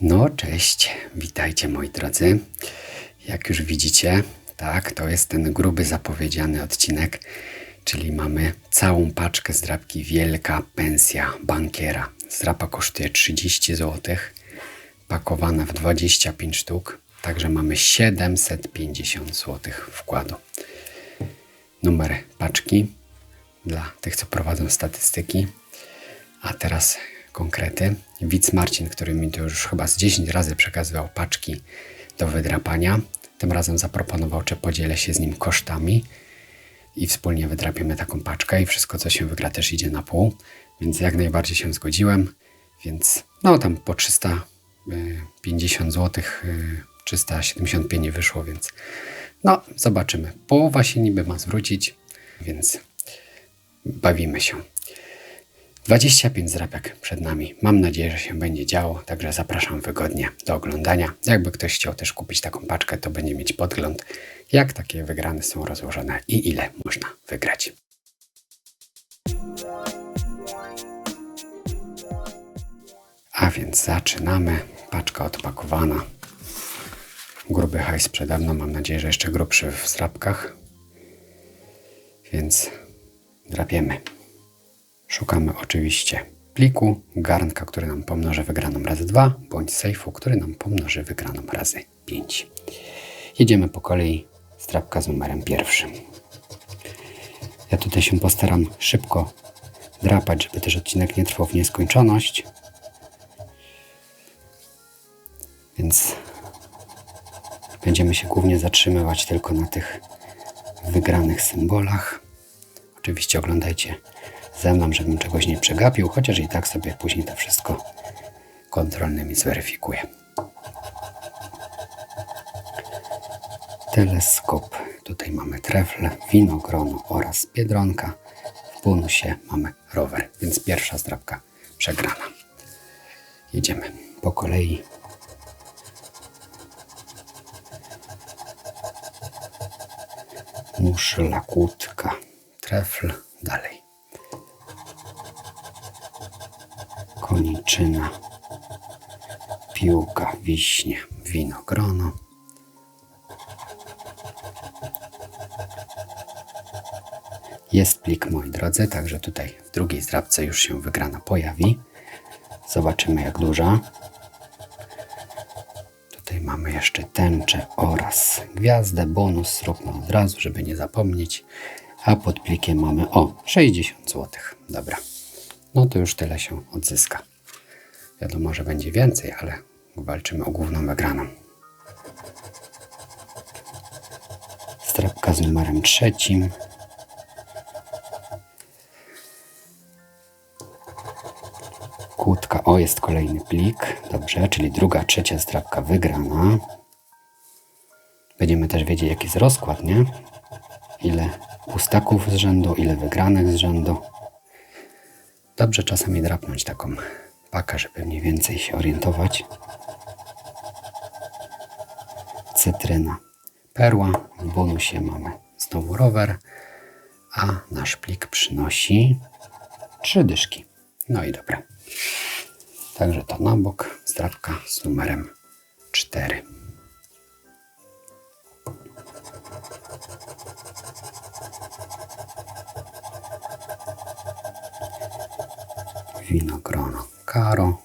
No, cześć, witajcie moi drodzy. Jak już widzicie, tak, to jest ten gruby zapowiedziany odcinek, czyli mamy całą paczkę zdrabki Wielka Pensja Bankiera. Zdrapa kosztuje 30 zł, pakowana w 25 sztuk, także mamy 750 zł wkładu. Numer paczki dla tych, co prowadzą statystyki. A teraz konkrety. Widz Marcin, który mi to już chyba z 10 razy przekazywał paczki do wydrapania, tym razem zaproponował, czy podzielę się z nim kosztami i wspólnie wydrapiemy taką paczkę i wszystko, co się wygra, też idzie na pół, więc jak najbardziej się zgodziłem, więc no tam po 350 zł, 375 nie wyszło, więc no zobaczymy. Połowa się niby ma zwrócić, więc bawimy się. 25 zrabiak przed nami. Mam nadzieję, że się będzie działo, także zapraszam wygodnie do oglądania. Jakby ktoś chciał też kupić taką paczkę, to będzie mieć podgląd, jak takie wygrane są rozłożone i ile można wygrać. A więc zaczynamy. Paczka odpakowana. Gruby hajs przede mną. Mam nadzieję, że jeszcze grubszy w zrabkach. Więc drapiemy. Szukamy oczywiście pliku, garnka, który nam pomnoży wygraną razy 2, bądź sejfu, który nam pomnoży wygraną razy 5. Jedziemy po kolei strapka z numerem pierwszym. Ja tutaj się postaram szybko drapać, żeby też odcinek nie trwał w nieskończoność. Więc będziemy się głównie zatrzymywać tylko na tych wygranych symbolach. Oczywiście oglądajcie ze mną, żebym czegoś nie przegapił, chociaż i tak sobie później to wszystko kontrolnymi zweryfikuję. Teleskop. Tutaj mamy trefle, winogrono oraz biedronka. W bonusie mamy rower, więc pierwsza zdrabka przegrana. Jedziemy po kolei. Muszla, kłódka, trefl, dalej. Koniczyna, piłka, wiśnie, winogrono. Jest plik, moi drodzy, także tutaj w drugiej zdrabce już się wygrana pojawi. Zobaczymy jak duża. Tutaj mamy jeszcze tęczę oraz gwiazdę. Bonus zróbmy od razu, żeby nie zapomnieć. A pod plikiem mamy o 60 zł. Dobra no to już tyle się odzyska. Wiadomo, że będzie więcej, ale walczymy o główną wygraną. Strapka z numerem trzecim. Kłódka, o jest kolejny plik, dobrze, czyli druga, trzecia strapka wygrana. Będziemy też wiedzieć jaki jest rozkład, nie? Ile pustaków z rzędu, ile wygranych z rzędu. Dobrze czasami drapnąć taką pakę, żeby mniej więcej się orientować. Cytryna, perła. W bonusie mamy znowu rower, a nasz plik przynosi trzy dyszki. No i dobra. Także to na bok, zdrapka z numerem 4. winogrono karo,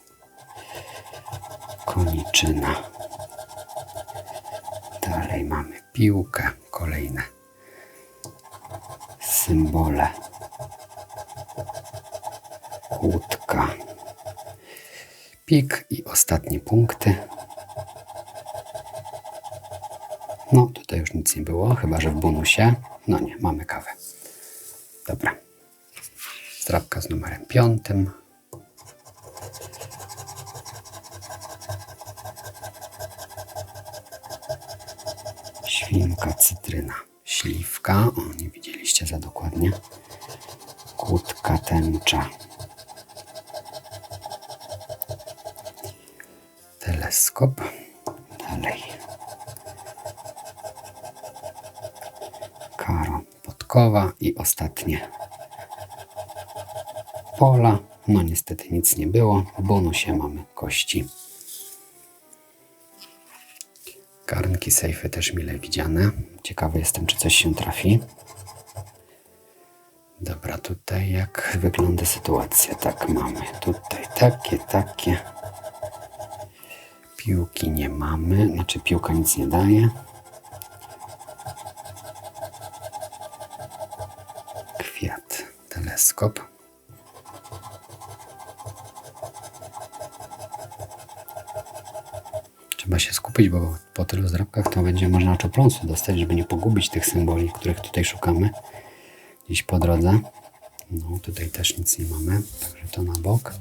koniczyna. Dalej mamy piłkę, kolejne symbole. Kłódka, pik i ostatnie punkty. No, tutaj już nic nie było, chyba że w bonusie. No nie, mamy kawę. Dobra. Strapka z numerem piątym. świnka, cytryna, śliwka, o nie widzieliście za dokładnie, kłódka, tęcza, teleskop, dalej, karo, podkowa i ostatnie pola. No niestety nic nie było, w bonusie mamy kości. Garnki, sejfy też mile widziane. Ciekawy jestem, czy coś się trafi. Dobra, tutaj jak wygląda sytuacja? Tak, mamy tutaj takie, takie. Piłki nie mamy, znaczy piłka nic nie daje. Kwiat, teleskop. Skupić, bo po tylu zdrabkach to będzie można czopląsu dostać, żeby nie pogubić tych symboli, których tutaj szukamy gdzieś po drodze. No, tutaj też nic nie mamy, także to na bok.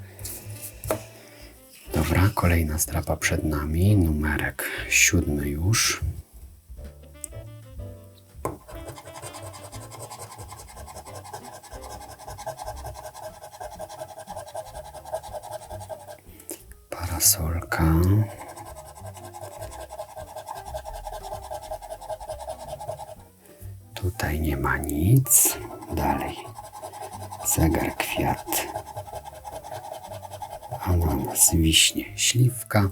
Dobra, kolejna strapa przed nami, numerek siódmy już. Parasolka. Tutaj nie ma nic. Dalej. Zegar, kwiat. Ananas, wiśnie, śliwka.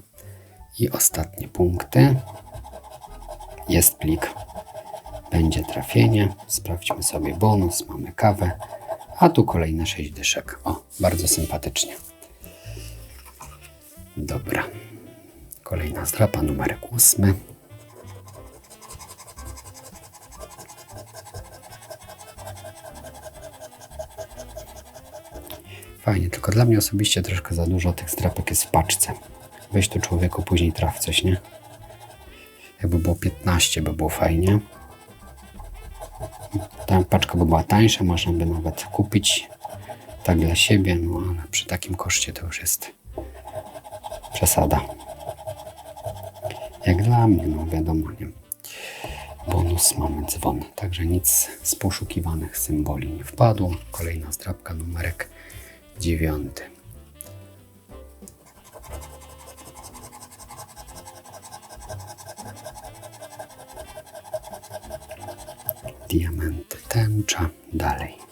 I ostatnie punkty. Jest plik. Będzie trafienie. Sprawdźmy sobie bonus. Mamy kawę. A tu kolejne 6 dyszek. O, bardzo sympatycznie. Dobra. Kolejna strapa, numerek ósmy. Fajnie, tylko dla mnie osobiście troszkę za dużo tych strapek jest w paczce. Weź tu człowieku, później traf coś, nie? Jakby było 15, by było fajnie. Ta paczka by była tańsza, można by nawet kupić tak dla siebie, no ale przy takim koszcie to już jest przesada. Jak dla mnie, no wiadomo, nie? Bonus mamy dzwon, także nic z poszukiwanych symboli nie wpadło. Kolejna zdrabka, numerek dziewiąty. Diamenty, tęcza, dalej.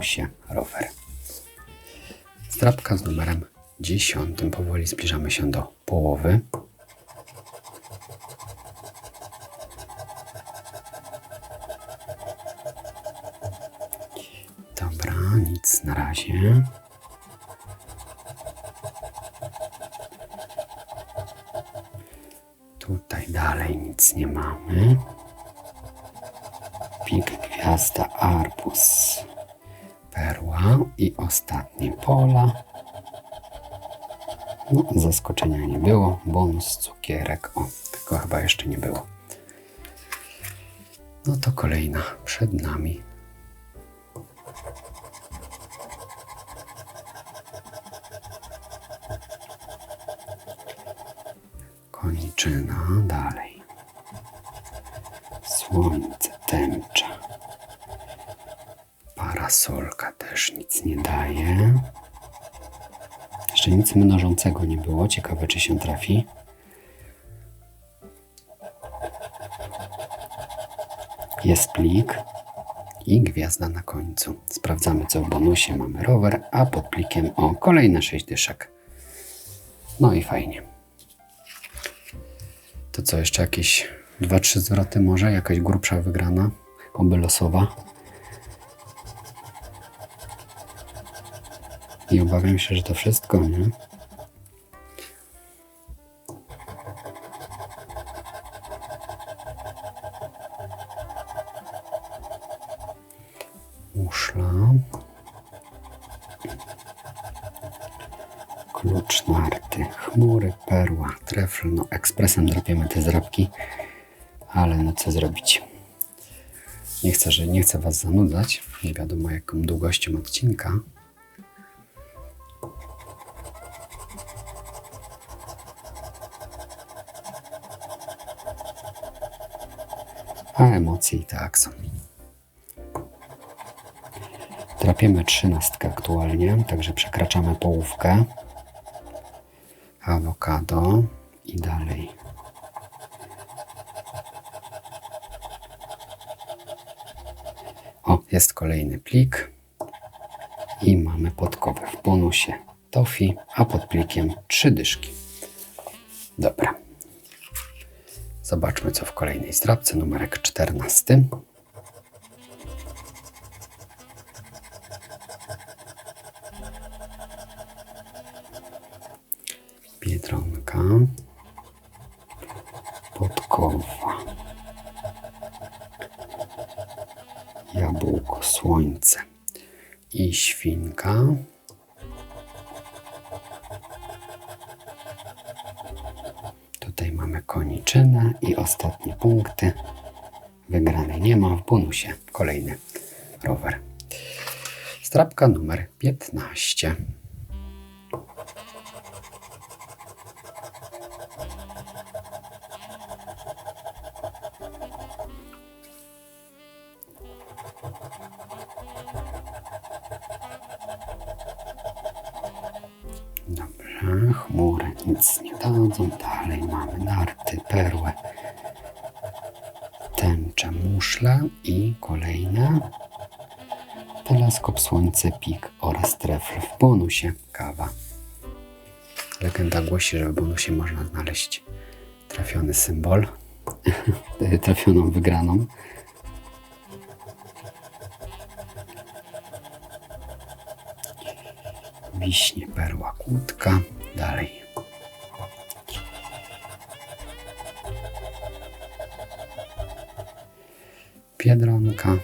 Bonusie rower. Zdrabka z numerem 10. Powoli zbliżamy się do połowy. Dobra, nic na razie. No, zaskoczenia nie było. Bonus, cukierek. O, tego chyba jeszcze nie było. No to kolejna przed nami. Koniczyna dalej. Słońce, tęcza. Parasolka też nic nie daje. Jeszcze nic mnożącego nie było. Ciekawe, czy się trafi. Jest plik i gwiazda na końcu. Sprawdzamy, co w bonusie. Mamy rower, a pod plikiem o kolejne 6 dyszek. No i fajnie. To co, jeszcze jakieś 2-3 zwroty może? Jakaś grubsza wygrana? Oby losowa. I obawiam się, że to wszystko, nie? Muszla. Klucz narty, chmury, perła, trefl. No, ekspresem drapiemy te zrabki, ale no co zrobić? Nie chcę, że nie chcę Was zanudzać, nie wiadomo jaką długością odcinka. Emocje i tak są. Drapiemy trzynastkę aktualnie, także przekraczamy połówkę. Awokado i dalej. O, jest kolejny plik. I mamy podkowę w bonusie tofi, a pod plikiem trzy dyszki. Dobra. Zobaczmy, co w kolejnej zdrabce. Numerek 14. punkty. Wygranej nie ma w bonusie. Kolejny rower. Strapka numer 15. słońce, pik oraz trefl w bonusie kawa. Legenda głosi, że w bonusie można znaleźć trafiony symbol, trafioną wygraną. Wiśnie, perła, kłódka. Dalej. Biedronka.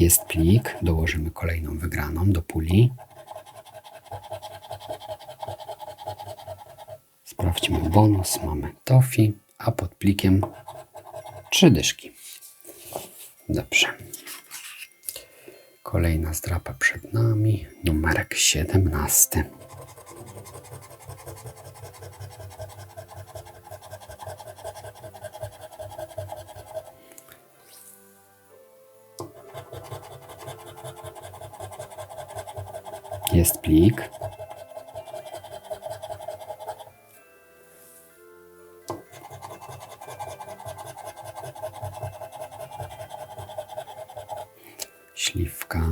Jest plik. Dołożymy kolejną wygraną do puli. Sprawdźmy bonus. Mamy tofi, a pod plikiem trzy dyszki. Dobrze. Kolejna zdrapa przed nami, numerek 17. Jest plik. śliwka,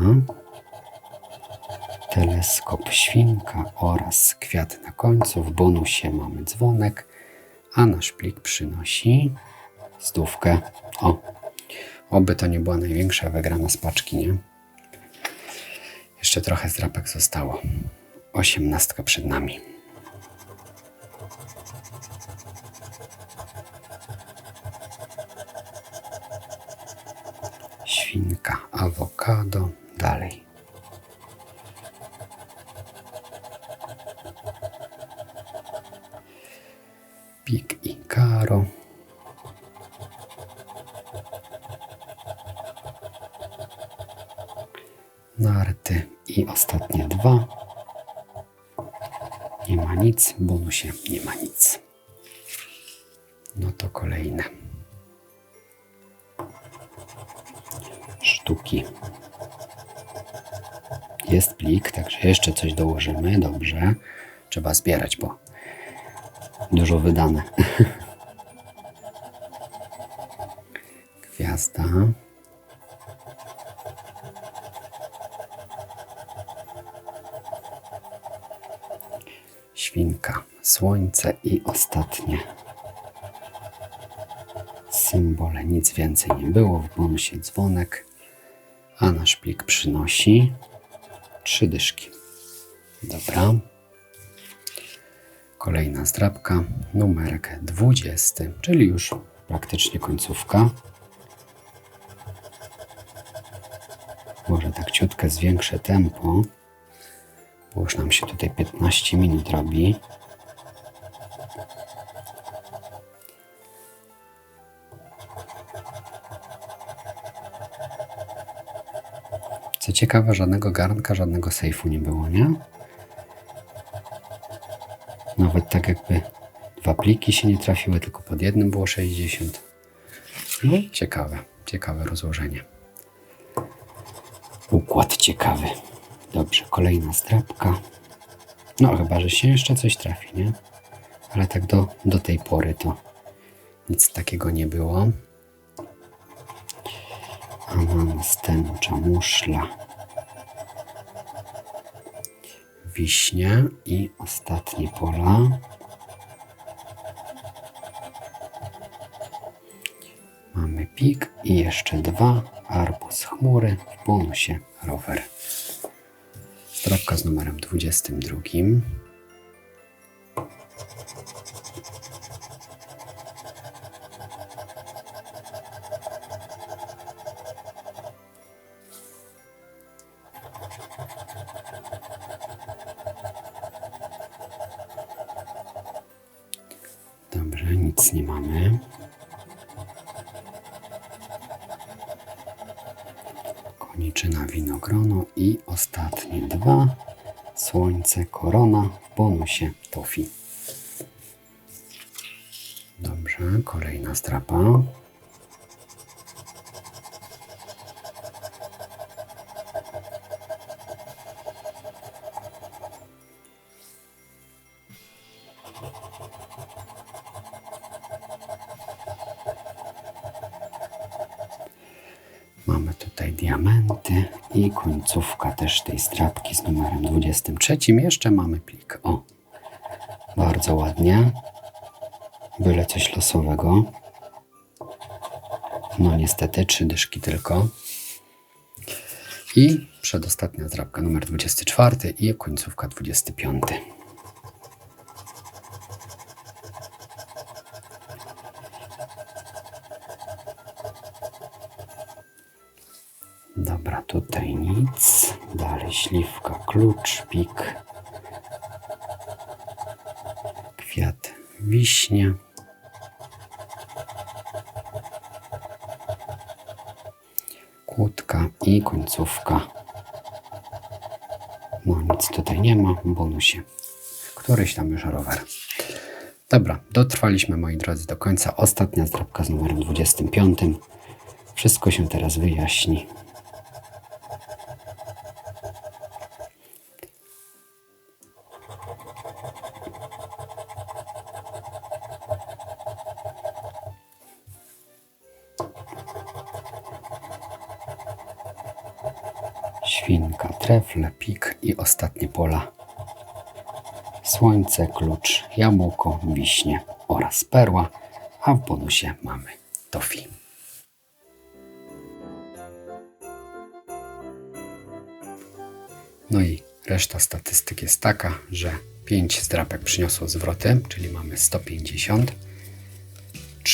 teleskop świnka oraz kwiat na końcu. W bonusie mamy dzwonek, a nasz plik przynosi stówkę. O, oby to nie była największa wygrana z paczki, nie? Jeszcze trochę zdrapek zostało. Osiemnastka przed nami. świnka, awokado, dalej. Pik i karo. I ostatnie dwa. Nie ma nic, w bonusie nie ma nic. No to kolejne. sztuki. Jest plik, także jeszcze coś dołożymy. Dobrze. Trzeba zbierać, bo dużo wydane. Gwiazda. Świnka, słońce i ostatnie symbole. Nic więcej nie było. W bonusie dzwonek a nasz plik przynosi trzy dyszki. Dobra. Kolejna zdrabka, numerek 20, czyli już praktycznie końcówka. Może tak ciutkę zwiększę tempo, bo już nam się tutaj 15 minut robi. Co ciekawe, żadnego garnka, żadnego sejfu nie było, nie? Nawet tak jakby dwa pliki się nie trafiły, tylko pod jednym było 60. No, ciekawe, ciekawe rozłożenie. układ ciekawy. Dobrze, kolejna strapka. No, chyba, że się jeszcze coś trafi, nie? Ale tak do, do tej pory to nic takiego nie było. A mamy stęcza, muszla, wiśnie i ostatnie pola. Mamy pik i jeszcze dwa, arbuz chmury, w bonusie rower. Strapka z numerem 22. Dobrze, nic nie mamy. Koniczyna, winogrono i ostatnie dwa. Słońce, korona, w bonusie tofi. Dobrze, kolejna strapa. Mamy tutaj diamenty i końcówka też tej strapki z numerem 23. Jeszcze mamy plik. O, bardzo ładnie. Byle coś losowego. No niestety, trzy dyszki tylko. I przedostatnia zdrabka numer 24 i końcówka 25. nic. Dalej śliwka, klucz, pik. Kwiat, wiśnia. Kłódka i końcówka. No nic tutaj nie ma bonusie. Któryś tam już rower. Dobra, dotrwaliśmy moi drodzy do końca. Ostatnia zdrabka z numerem 25. Wszystko się teraz wyjaśni. Świnka, trefle, pik i ostatnie pola. Słońce, klucz, jabłko, wiśnie oraz perła, a w bonusie mamy tofi. No i reszta statystyk jest taka, że 5 zdrapek przyniosło zwroty, czyli mamy 150.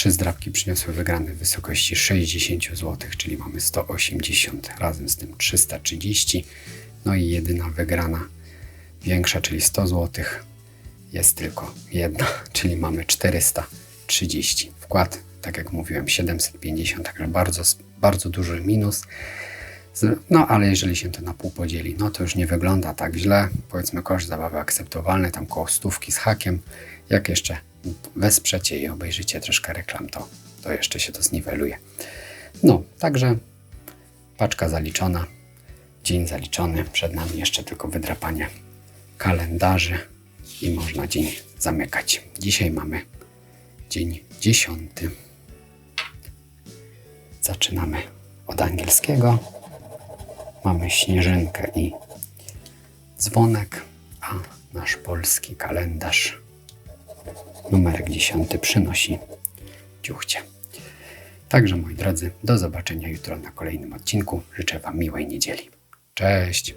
3 zdrapki przyniosły wygrane w wysokości 60 zł, czyli mamy 180, razem z tym 330. No i jedyna wygrana większa, czyli 100 zł, jest tylko jedna, czyli mamy 430. Wkład, tak jak mówiłem, 750, także bardzo, bardzo duży minus. No, ale jeżeli się to na pół podzieli, no to już nie wygląda tak źle. Powiedzmy, koszt zabawy akceptowalny, tam koło stówki z hakiem. Jak jeszcze wesprzecie i obejrzycie troszkę reklam, to, to jeszcze się to zniweluje. No, także paczka zaliczona, dzień zaliczony. Przed nami jeszcze tylko wydrapanie kalendarzy i można dzień zamykać. Dzisiaj mamy dzień dziesiąty. Zaczynamy od angielskiego. Mamy śnieżynkę i dzwonek, a nasz polski kalendarz numerek 10 przynosi ciuchcie. Także moi drodzy, do zobaczenia jutro na kolejnym odcinku. Życzę Wam miłej niedzieli. Cześć!